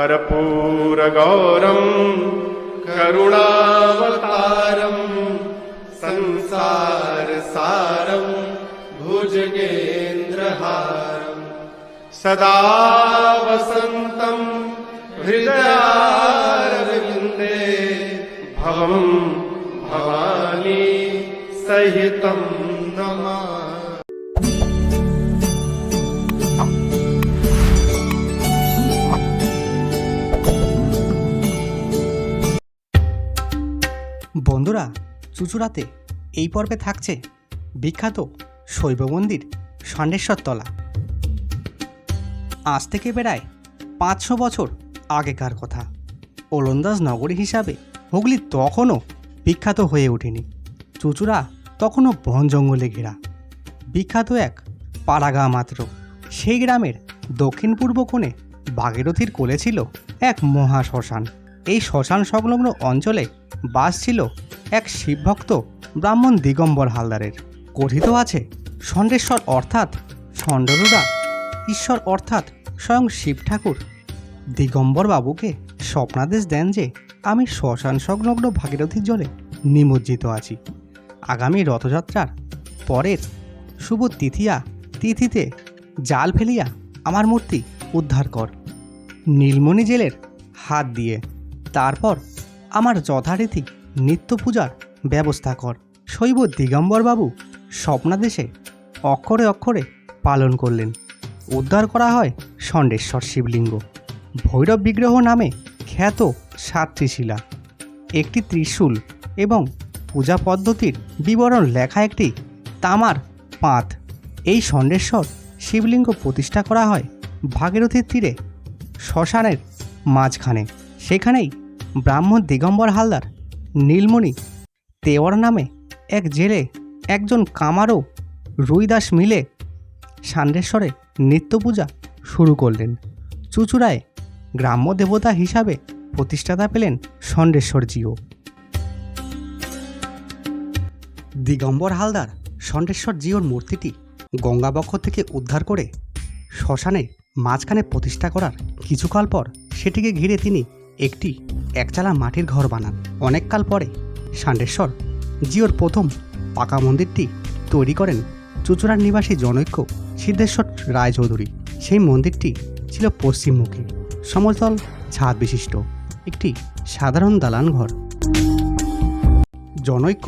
कर्पूरगौरम् करुणावतारम् संसारसारम् भुजगेन्द्रहारम् सदा वसन्तम् हृदयारविन्दे भवम् भवानी सहित नमा। বন্ধুরা, চুচুড়াতে এই পর্বে থাকছে বিখ্যাত শৈব মন্দির ষণ্ডেশ্বর তলা আজ থেকে প্রায় পাঁচশো বছর আগেকার কথা। ওলন্দাজ নগরী হিসাবে হুগলি তখনও বিখ্যাত হয়ে ওঠেনি। চুচুড়া তখনও বন জঙ্গলে ঘেরা। বিখ্যাত এক পাড়াগা মাত্র। সেই গ্রামের দক্ষিণ পূর্ব কোণে ভাগীরথীর কোলে ছিল এক মহা শ্মশান এই শ্মশান সংলগ্ন অঞ্চলে বাস ছিল এক শিবভক্ত ব্রাহ্মণ দিগম্বর হালদারের। কথিত আছে ষণ্ডেশ্বর অর্থাৎ ষণ্ডরুরা ঈশ্বর অর্থাৎ স্বয়ং শিব ঠাকুর। দিগম্বর বাবুকে স্বপ্নাদেশ দেন যে আমি শ্মশান সংলগ্ন ভাগীরথীর জলে নিমজ্জিত আছি। আগামী রথযাত্রার পরের শুভ তিথিয়া তিথিতে জাল ফেলিয়া আমার মূর্তি উদ্ধার কর। নীলমণি জেলের হাত দিয়ে। তারপর আমার যথারীতি নিত্য পূজার ব্যবস্থা কর। শৈব দিগম্বরবাবু স্বপ্নাদেশে অক্ষরে অক্ষরে পালন করলেন। উদ্ধার করা হয় ষণ্ডেশ্বর শিবলিঙ্গ। ভৈরব বিগ্রহ নামে খ্যাত সাতটি শিলা একটি ত্রিশূল এবং পূজা পদ্ধতির বিবরণ লেখা একটি তামার পাঁত। এই ষণ্ডেশ্বর শিবলিঙ্গ প্রতিষ্ঠা করা হয় ভাগীরথীর তীরে শ্মশানের মাঝখানে। সেখানেই ব্রাহ্মণ দিগম্বর হালদার, নীলমণি তেওয়ার নামে এক জেলে একজন কামারও রুইদাস মিলে ষাণ্ডেশ্বরে নিত্য পূজা শুরু করলেন। চুচুড়ায় গ্রাম্য দেবতা হিসাবে প্রতিষ্ঠাতা পেলেন ষণ্ডেশ্বরজিও দিগম্বর হালদার ষণ্ডেশ্বর জিওর মূর্তিটি গঙ্গাবক্ষ থেকে উদ্ধার করে শ্মশানে মাঝখানে প্রতিষ্ঠা করার কিছুকাল পর সেটিকে ঘিরে তিনি একটি একচালা মাটির ঘর বানান। অনেককাল পরে ষাণ্ডেশ্বর জিওর প্রথম পাকা মন্দিরটি তৈরি করেন চুচুড়ার নিবাসী জনৈক্য সিদ্ধেশ্বর রায়চৌধুরী। সেই মন্দিরটি ছিল পশ্চিমমুখী, সমতল ছাদ বিশিষ্ট, একটি সাধারণ দালান ঘর। জনৈক্য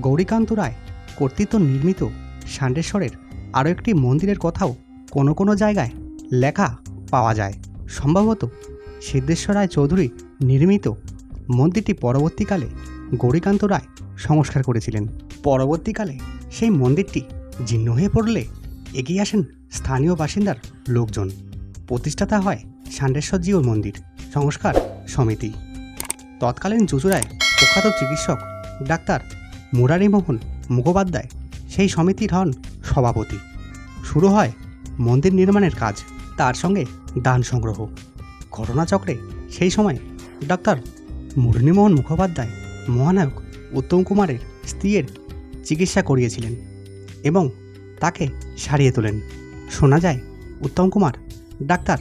গৌরীকান্ত রায় কর্তৃত্ব নির্মিত ষাণ্ডেশ্বরের আরও একটি মন্দিরের কথাও কোনো কোনো জায়গায় লেখা পাওয়া যায়। সম্ভবত সিদ্ধেশ্বর রায় চৌধুরী নির্মিত মন্দিরটি পরবর্তীকালে গৌরীকান্ত রায় সংস্কার করেছিলেন। পরবর্তীকালে সেই মন্দিরটি জীর্ণ হয়ে পড়লে এগিয়ে আসেন স্থানীয় বাসিন্দার লোকজন। প্রতিষ্ঠাতা হয় ষাণ্ডেশ্বর জিওর মন্দির সংস্কার সমিতি। তৎকালীন চুচুড়ায় প্রখ্যাত চিকিৎসক ডাক্তার মুরারিমোহন মুখোপাধ্যায় সেই সমিতির হন সভাপতি। শুরু হয় মন্দির নির্মাণের কাজ, তার সঙ্গে দান সংগ্রহ। ঘটনাচক্রে সেই সময় ডাক্তার মুরলীমোহন মুখোপাধ্যায়, মহানায়ক উত্তম কুমারের স্ত্রীর চিকিৎসা করিয়েছিলেন এবং তাকে সারিয়ে তোলেন। শোনা যায়, উত্তম কুমার ডাক্তার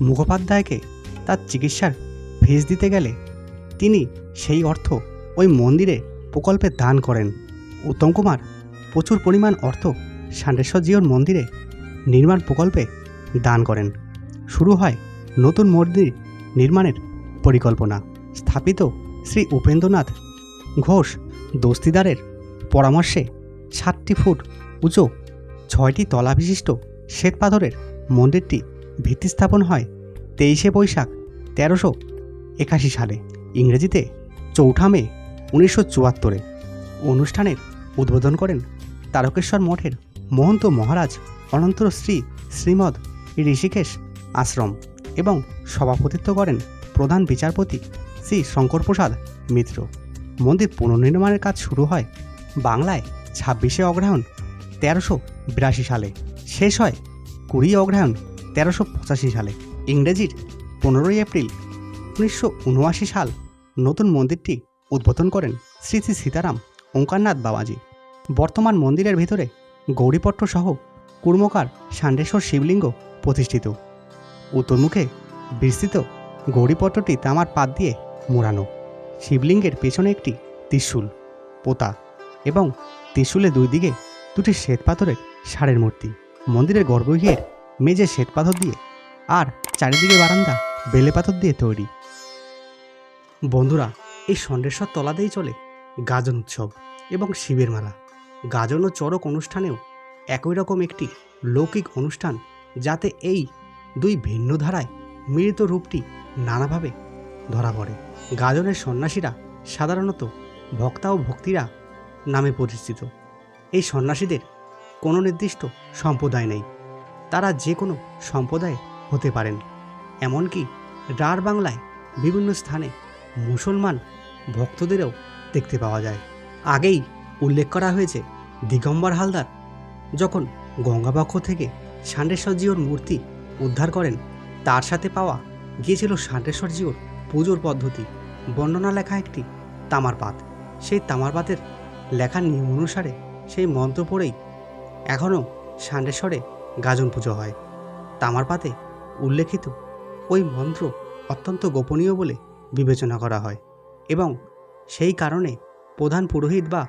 মুখোপাধ্যায়কে তার চিকিৎসার ফিস দিতে গেলে তিনি সেই অর্থ ওই মন্দিরে প্রকল্পে দান করেন। উত্তম কুমার প্রচুর পরিমাণ অর্থ ষাণ্ডেশ্বর জিওর মন্দিরে নির্মাণ প্রকল্পে দান করেন। শুরু হয় নতুন মন্দির নির্মাণের পরিকল্পনা স্থাপিত শ্রী উপেন্দ্রনাথ ঘোষ দস্তিদারের পরামর্শে সাতটি ফুট উঁচু, ছয়টি তলা বিশিষ্ট শ্বেতপাথরের মন্দিরটি ভিত্তি স্থাপন হয় তেইশে বৈশাখ তেরোশো একাশি সালে, ইংরেজিতে চৌঠা মে উনিশশো চুয়াত্তরে। অনুষ্ঠানের উদ্বোধন করেন তারকেশ্বর মঠের মহন্ত মহারাজ অনন্তর শ্রী শ্রীমদ ঋষিকেশ আশ্রম। এবং সভাপতিত্ব করেন প্রধান বিচারপতি শ্রী শঙ্করপ্রসাদ মিত্র। মন্দির পুনর্নির্মাণের কাজ শুরু হয় বাংলায় ছাব্বিশে অগ্রহায়ণ তেরোশো বিরাশি সালে। শেষ হয় কুড়ি অগ্রহায়ণ তেরোশো পঁচাশি সালে। ইংরেজির পনেরোই এপ্রিল উনিশশো উনআশি সাল নতুন মন্দিরটি উদ্বোধন করেন শ্রী শ্রী সীতারাম ওঙ্কারনাথ বাবাজি। বর্তমান মন্দিরের ভিতরে গৌরীপট্ট সহ কুর্মকার ষাণ্ডেশ্বর শিবলিঙ্গ প্রতিষ্ঠিত। উত্তরমুখে বিস্তৃত। গৌরীপট্টটি তামার পাত দিয়ে মোড়ানো। শিবলিঙ্গের পেছনে একটি ত্রিশূল, পোতা এবং ত্রিশূলের দুই দিকে দুটি শ্বেতপাথরের ষাঁড়ের মূর্তি। মন্দিরের গর্ভগৃহের মেঝে শ্বেতপাথর দিয়ে আর চারিদিকে বারান্দা বেলে পাথর দিয়ে তৈরি। বন্ধুরা, এই ষণ্ডেশ্বর তলাতেই চলে গাজন উৎসব এবং শিবের মেলা। গাজন ও চড়ক অনুষ্ঠানেও একই রকম একটি লৌকিক অনুষ্ঠান যাতে এই দুই ভিন্ন ধারায় মিলিত রূপটি নানাভাবে ধরা পড়ে। গাজনের সন্ন্যাসীরা সাধারণত ভক্তা ও ভক্তিরা নামে পরিচিত এই সন্ন্যাসীদের কোনো নির্দিষ্ট সম্প্রদায় নেই। তারা যে কোনো সম্প্রদায়ে হতে পারেন। এমনকি রাঢ় বাংলায় বিভিন্ন স্থানে মুসলমান ভক্তদেরও দেখতে পাওয়া যায়। আগেই উল্লেখ করা হয়েছে দিগম্বর হালদার যখন গঙ্গাপক্ষ থেকে ষাণ্ডেশ্বরজিওর মূর্তি উদ্ধার করেন। তার সাথে পাওয়া গিয়েছিল ষাণ্ডেশ্বরজিওর পুজোর পদ্ধতি। বর্ণনা লেখা একটি তামার পাত সেই তামার পাতের লেখার নিয়ম অনুসারে সেই মন্ত্র পড়েই এখনও ষাণ্ডেশ্বরে গাজন পুজো হয়। তামার পাতে উল্লেখিত ওই মন্ত্র অত্যন্ত গোপনীয় বলে বিবেচনা করা হয় এবং সেই কারণে প্রধান পুরোহিত বা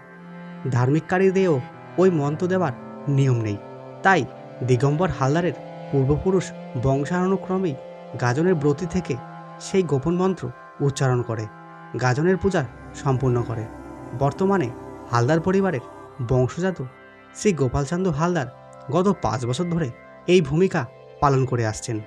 ধার্মিককারীদেরও ওই মন্ত্র দেওয়ার নিয়ম নেই। তাই দিগম্বর হালদারের পূর্বপুরুষ বংশানুক্রমেই গাজনের ব্রতী থেকে সেই গোপন মন্ত্র উচ্চারণ করে, গাজনের পূজা সম্পূর্ণ করে। বর্তমানে হালদার পরিবারের বংশজাত শ্রী গোপালচন্দ্র হালদার গত পাঁচ বছর ধরে এই ভূমিকা পালন করে আসছেন।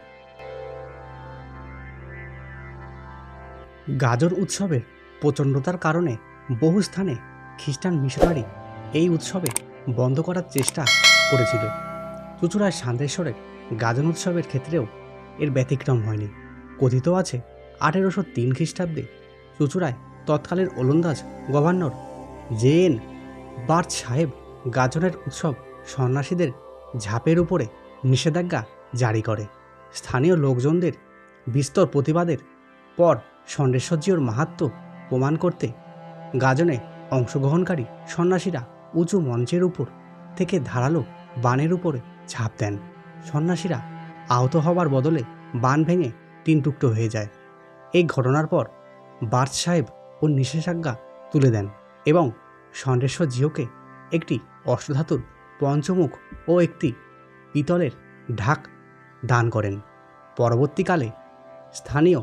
গাজর উৎসবের প্রচণ্ডতার কারণে বহু স্থানে খ্রিস্টান মিশনারি এই উৎসবে বন্ধ করার চেষ্টা করেছিল। চুচুড়ায় শান্তেশ্বরের গাজন উৎসবের ক্ষেত্রেও এর ব্যতিক্রম হয়নি। কথিত আছে, আঠেরোশো তিন খ্রিস্টাব্দে চুচুড়ায় তৎকালীন ওলন্দাজ গভর্নর জে এন বার্থ সাহেব গাজনের উৎসব সন্ন্যাসীদের ঝাপের উপরে নিষেধাজ্ঞা জারি করে। স্থানীয় লোকজনদের বিস্তর প্রতিবাদের পর ষণ্ডেশ্বরজিওর মাহাত্ম্য প্রমাণ করতে গাজনে অংশগ্রহণকারী সন্ন্যাসীরা উঁচু মঞ্চের উপর থেকে ধারালো বানের উপরে ঝাঁপ দেন। সন্ন্যাসীরা আহত হবার বদলে বান ভেঙে তিন টুকরো হয়ে যায়। এই ঘটনার পর বার্থ সাহেব ও নিষেধাজ্ঞা তুলে দেন এবং ষণ্ডেশ্বর জিওকে একটি অষ্টধাতুর পঞ্চমুখ ও একটি পিতলের ঢাক দান করেন। পরবর্তীকালে স্থানীয়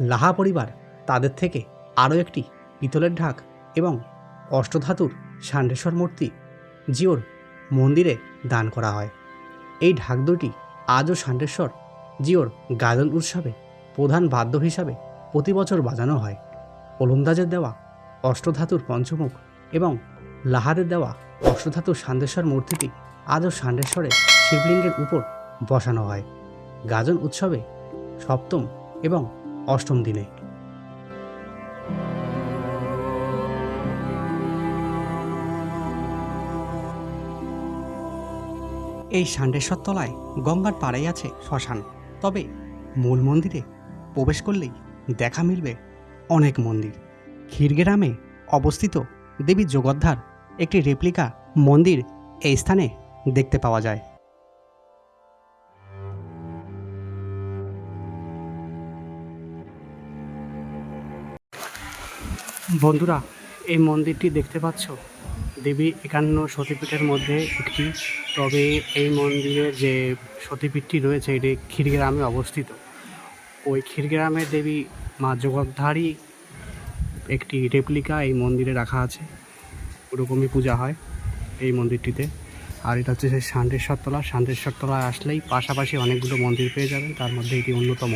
লাহা পরিবার তাদের থেকে আরও একটি পিতলের ঢাক এবং অষ্টধাতুর ষাণ্ডেশ্বর মূর্তি জিওর মন্দিরে দান করা হয়। এই ঢাক দুটি আজও ষাণ্ডেশ্বর জিওর গাজন উৎসবে প্রধান বাদ্য হিসাবে প্রতি বছর বাজানো হয়। ওলন্দাজের দেওয়া অষ্টধাতুর পঞ্চমুখ এবং লাহাদের দেওয়া অষ্টধাতুর ষাণ্ডেশ্বর মূর্তিটি আজও ষাণ্ডেশ্বরের শিবলিঙ্গের উপর বসানো হয়। গাজন উৎসবে সপ্তম এবং অষ্টম দিনে। এই ষাণ্ডেশ্বর তলায় গঙ্গার পাড়েই আছে শ্মশান। তবে মূল মন্দিরে প্রবেশ করলেই দেখা মিলবে অনেক মন্দির। ক্ষীরগ্রামে অবস্থিত দেবী জগদ্ধার একটি রেপ্লিকা মন্দির এই স্থানে দেখতে পাওয়া যায়। বন্ধুরা, এই মন্দিরটি দেখতে পাচ্ছ? দেবী একান্ন সতীপীঠের মধ্যে একটি। তবে এই মন্দিরের যে সতীপীঠটি রয়েছে, এটি ক্ষীরগ্রামে অবস্থিত। ওই ক্ষীরগ্রামের দেবী মা জগদ্ধারী একটি রেপ্লিকা এই মন্দিরে রাখা আছে। ওরকমই পূজা হয় এই মন্দিরটিতে। আর এটা হচ্ছে সেই শান্তেশ্বরতলা শান্তেশ্বরতলায় আসলেই পাশাপাশি অনেকগুলো মন্দির পেয়ে যাবেন। তার মধ্যে এটি অন্যতম।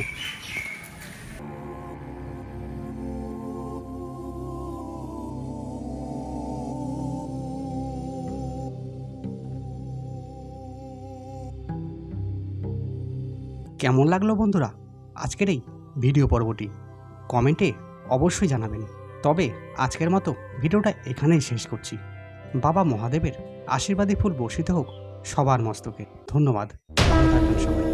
কেমন লাগল বন্ধুরা? আজকের এই ভিডিও পর্বটি। কমেন্টে অবশ্যই জানাবেন। তবে আজকের মতো ভিডিওটা এখানেই শেষ করছি। বাবা মহাদেবের আশীর্বাদী ফুল বর্ষিত হোক সবার মস্তকে। ধন্যবাদ। সবাই।